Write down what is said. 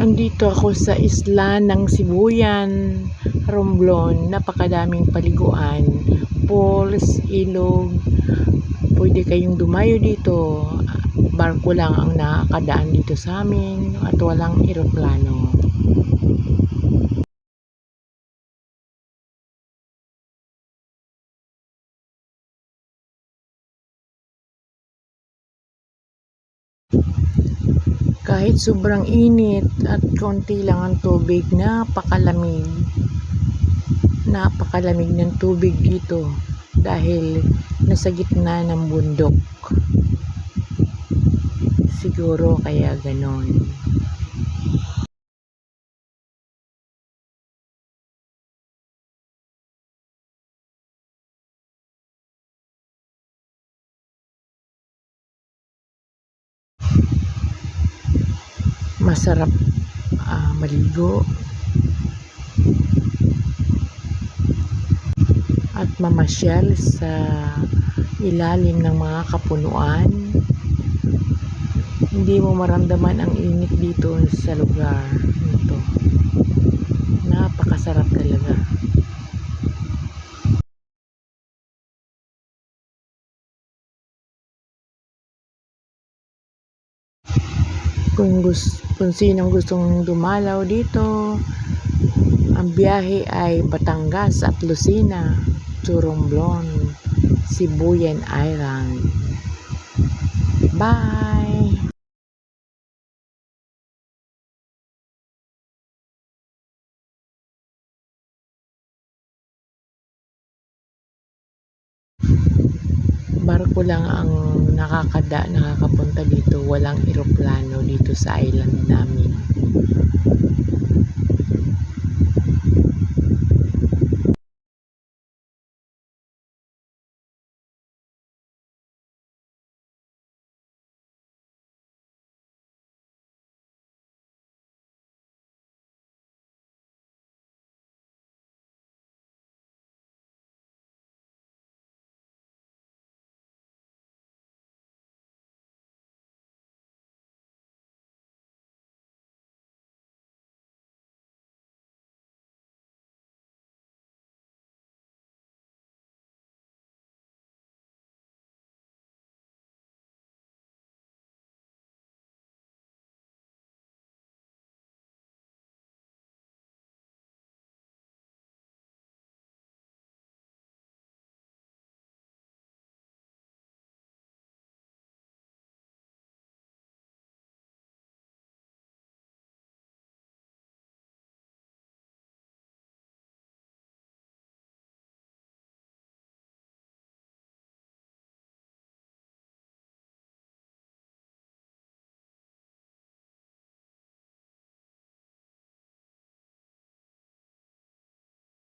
Andito ako sa isla ng Sibuyan, Romblon. Napakadaming paliguan, falls, ilog. Pwede kayong dumayo dito. Barko lang ang nakakadaan dito sa amin at walang eroplano. Kahit sobrang init at konti lang ang tubig, napakalamig. Napakalamig ng tubig dito dahil nasa gitna ng bundok. Siguro kaya ganon. Masarap ah, maligo at mamasyal sa ilalim ng mga kapunuan. Hindi mo maramdaman ang init dito sa lugar nito. Napakasarap talaga. Kung, gus kung sinong gustong dumalaw dito, ang biyahe ay Batangas at Lucena to Romblon, Sibuyan Island. Bye! Barko lang ang nakakada, nakakapunta dito. Walang eroplano dito sa island namin.